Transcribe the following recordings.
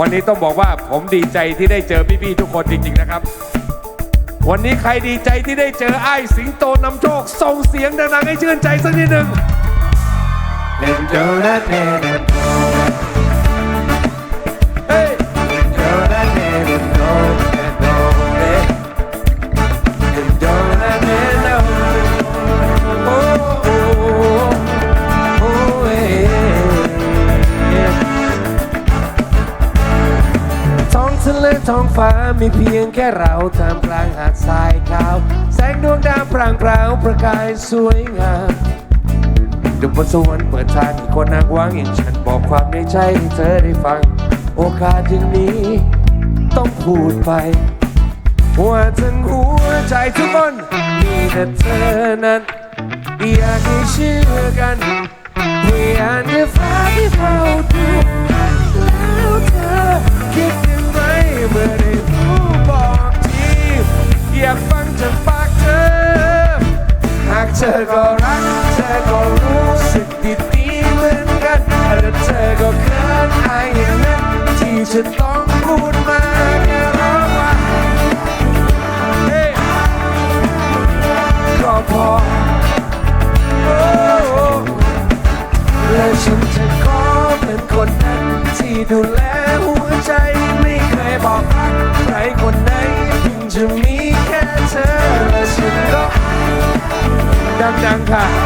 วันนี้ต้องบอกว่าผมดีใจที่ได้เจอพี่ๆทุกคนจริงๆนะครับ วันนี้ใครดีใจที่ได้เจอไอ้สิงโตนำโชคส่งเสียงดังๆให้ชื่นใจสักนิดหนึ่ง ท้องฟ้ามีเพียงแค่เราท่ามกลางหาดทรายขาว แสงดวงดาวพรางพราวประกายสวยงามดุบนสวรรค์เปิดทางให้คนนักวางอย่างฉันบอกความในใจให้เธอได้ฟัง โอกาสอย่างนี้ ต้องพูดไปว่าทั้งหัวใจทุกคนมีแต่เธอนั้น อยากให้เชื่อกันพยายามจะฟ้าที่เฝ้าดู รักเธอก็รู้สึกดีเหมือนกันแต่เธอก็เคินอายอย่างนั้นที่ฉันต้องพูดมาแค่ร้องว่าก็พอและฉันจะขอเป็นคนนั้นที่ดูแลหัวใจไม่เคยบอกรักใครคนไหนเพิ่งจะมีแค่เธอและฉันก็ดังๆค่ะ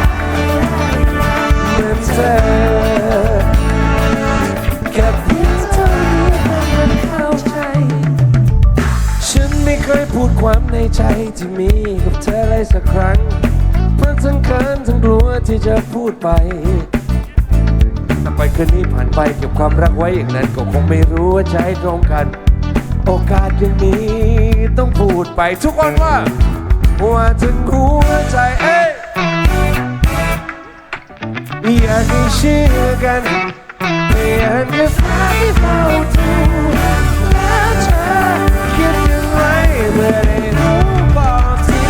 อ แค่เพียงเท่านี้มันเข้าใจ ฉันไม่เคยพูดความในใจที่มีกับเธอเลยสักครั้ง เพราะทั้งเขินทั้งกลัวที่จะพูดไปถ้าไปคืนนี้ผ่านไปเก็บความรักไว้อย่างนั้นก็คงไม่รู้ว่าให้ตรงกัน โอกาสอย่างนี้ต้องพูดไปทุกวันว่าว่าถึงหัวใจเอ้ย อยากให้เชื่อกันไม่อยากจะฟ้าที่เฝ้าดูแล้วเธอคิดยังไงเมื่อได้รู้บอกที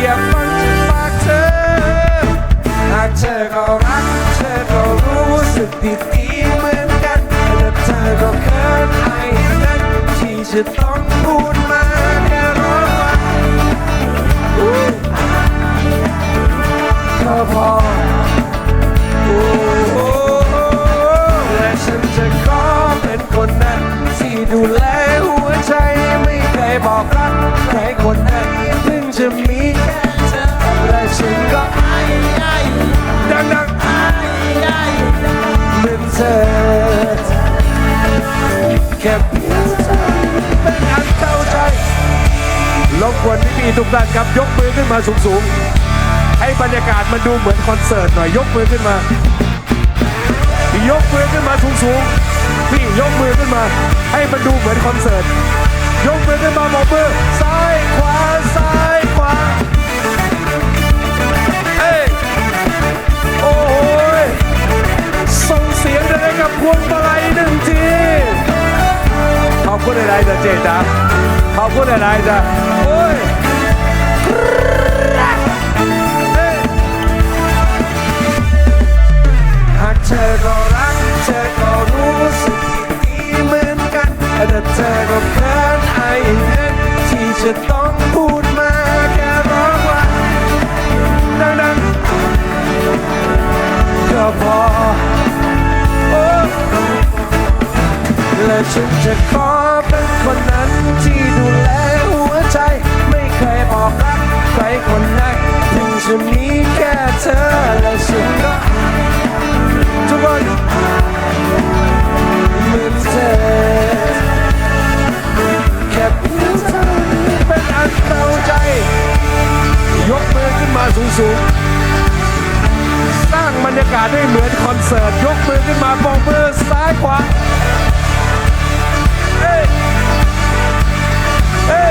อยากฟังจากปากเธอหากเธอก็รักเธอก็รู้สึกดีดีเหมือนกันแต่เธอก็เคินไอ้นั้นที่จะต้องพูดมาแค่ร้องว่าอุ๊ยก็พอ ใครคนไหนเพิ่งจะมีแค่เธอและฉันก็ไอ้ไอ้ดังๆไอ้ไอ้เหมือนเธอแค่เพียงเป็นอันเข้าใจรบกวนพี่ๆทุกท่านครับยกมือขึ้นมาสูงๆ ให้บรรยากาศมันดูเหมือนคอนเสิร์ตหน่อยยกมือขึ้นมา ยกมือขึ้นมาสูงๆ พี่ยกมือขึ้นมา ให้มันดูเหมือนคอนเสิร์ต ยกมือขึ้นมาบอกมือซ้ายขวาซ้ายขวาเอ้โอ้ยส่งเสียงเลยกับพวงมาลัยหนึ่งทีขอบคุณอะไรจ้ะเจจ้าขอบคุณอะไรจ้ะโอ้ยหากเธอก็รัก ที่จานให้เหมือนคอนเสิร์ต ยกมือขึ้นมาปองมือซ้ายขวาเอ้เอ้